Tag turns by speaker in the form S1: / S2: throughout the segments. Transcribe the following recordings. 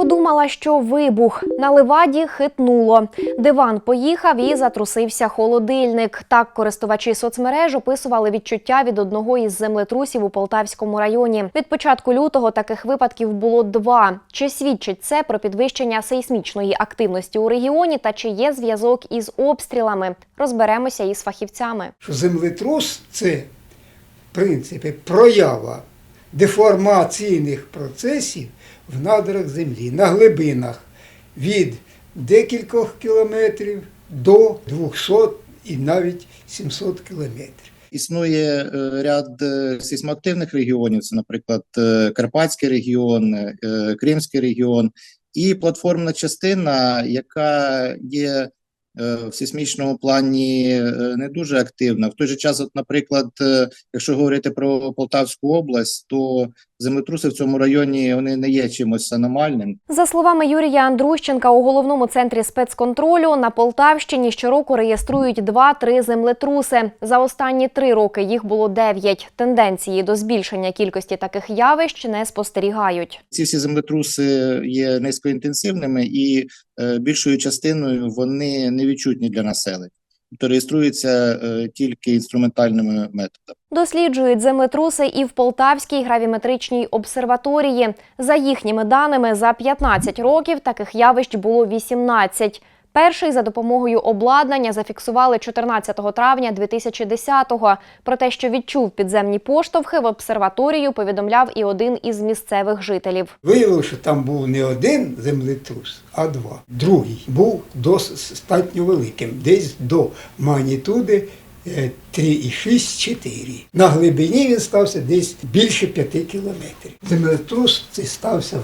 S1: Подумала, що вибух на леваді хитнуло. Диван поїхав і затрусився холодильник. Так користувачі соцмереж описували відчуття від одного із землетрусів у Полтавському районі. Від початку лютого таких випадків було два. Чи свідчить це про підвищення сейсмічної активності у регіоні та чи є зв'язок із обстрілами? Розберемося із фахівцями.
S2: землетрус це, в принципі, проява деформаційних процесів в надрах землі на глибинах від декількох кілометрів до 200 і навіть 700 кілометрів.
S3: Існує е, ряд е, сейсмоактивних регіонів, це, наприклад, е, Карпатський регіон, Кримський регіон, і платформна частина, яка є в сейсмічному плані не дуже активна. В той же час, от, наприклад, якщо говорити про Полтавську область, то землетруси в цьому районі вони не є чимось аномальним.
S1: За словами Юрія Андрущенка, у головному центрі спецконтролю на Полтавщині щороку реєструють 2-3 землетруси. За останні три роки їх було 9. Тенденції до збільшення кількості таких явищ не спостерігають.
S3: Ці всі землетруси є низькоінтенсивними і е, більшою частиною вони невідчутні для населення. Тобто реєструється е, тільки інструментальними методами.
S1: Досліджують землетруси і в Полтавській гравіметричній обсерваторії. За їхніми даними, за 15 років таких явищ було 18. Перший за допомогою обладнання зафіксували 14 травня 2010-го. Про те, що відчув підземні поштовхи, в обсерваторію повідомляв і один із місцевих жителів.
S2: Виявилося, що там був не один землетрус, а два. Другий був достатньо великим, десь до магнітуди е, 3,6-4. На глибині він стався десь більше 5 кілометрів. Землетрус стався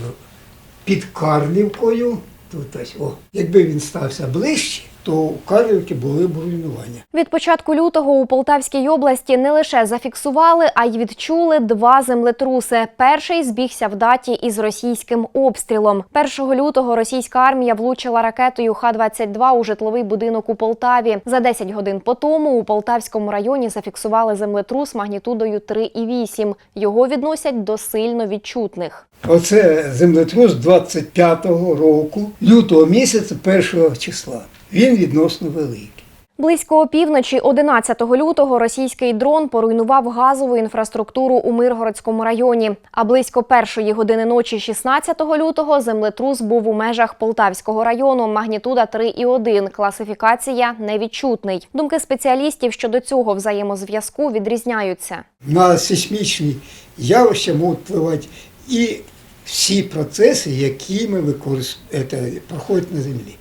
S2: під Карлівкою. Тут ось, о. Якби він стався ближче, то у Карлівки були б руйнування.
S1: Від початку лютого у Полтавській області не лише зафіксували, а й відчули два землетруси. Перший збігся в даті із російським обстрілом. 1 лютого російська армія влучила ракетою Х-22 у житловий будинок у Полтаві. За 10 годин по тому у Полтавському районі зафіксували землетрус магнітудою 3,8. Його відносять до сильно відчутних.
S2: Оце землетрус 25-го року, лютого місяця, 1 числа. Він відносно великий.
S1: Близько опівночі 11 лютого російський дрон поруйнував газову інфраструктуру у Миргородському районі. А близько першої години ночі 16 лютого землетрус був у межах Полтавського району. Магнітуда 3,1. Класифікація невідчутний. Думки спеціалістів щодо цього взаємозв'язку відрізняються.
S2: На сейсмічні явища можуть впливати і всі процеси, які ми використ... это, проходять на землі,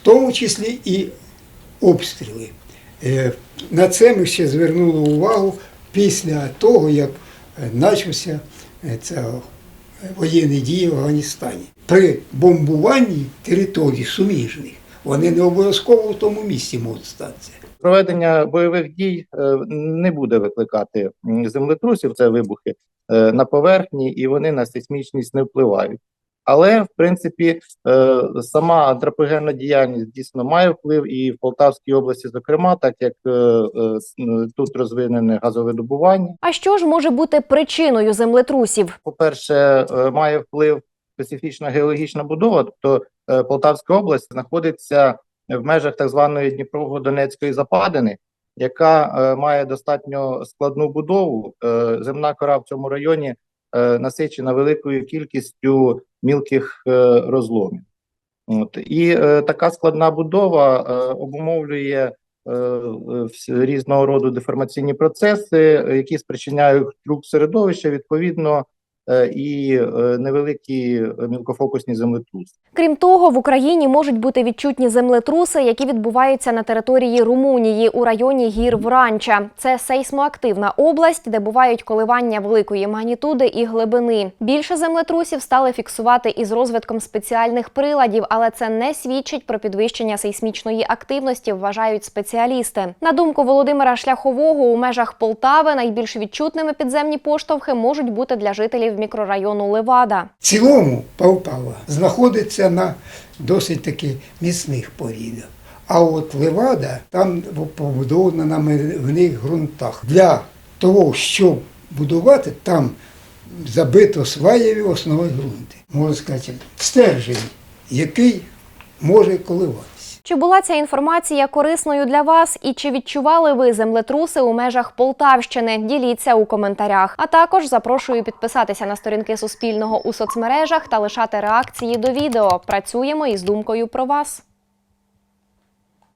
S2: в тому числі і обстріли. Е, На це ми ще звернули увагу після того, як почався е, е, воєнні дії в Афганістані. При бомбуванні територій суміжних вони не обов'язково в тому місці можуть статися.
S3: Проведення бойових дій не буде викликати землетрусів, це вибухи на поверхні, і вони на сейсмічність не впливають. Але в принципі е, сама антропогенна діяльність дійсно має вплив і в Полтавській області, зокрема, так як е, е, тут розвинене газовидобування.
S1: А що ж може бути причиною землетрусів?
S3: По-перше, е, має вплив специфічна геологічна будова, тобто Полтавська область знаходиться в межах так званої Дніпрово-Донецької западини, яка е, має достатньо складну будову. Е, Земна кора в цьому районі насичена великою кількістю мілких е, розломів. От. І е, така складна будова е, обумовлює е, е, різного роду деформаційні процеси, е, які спричиняють трюк середовища, відповідно, е, і е, невеликі е, мілкофокусні землетруси.
S1: Крім того, в Україні можуть бути відчутні землетруси, які відбуваються на території Румунії у районі гір Вранча. Це сейсмоактивна область, де бувають коливання великої магнітуди і глибини. Більше землетрусів стали фіксувати із розвитком спеціальних приладів, але це не свідчить про підвищення сейсмічної активності, вважають спеціалісти. На думку Володимира Шляхового, у межах Полтави найбільш відчутними підземні поштовхи можуть бути для жителів мікрорайону Левада.
S2: В цілому Полтава знаходиться на досить таки міцних порідах. А от Левада там побудована на мирних ґрунтах. Для того, щоб будувати, там забито сваєві основи ґрунти. Можна сказати, стержень, який може коливатися.
S1: Чи була ця інформація корисною для вас і чи відчували ви землетруси у межах Полтавщини? Діліться у коментарях. А також запрошую підписатися на сторінки Суспільного у соцмережах та лишати реакції до відео. Працюємо із думкою про вас.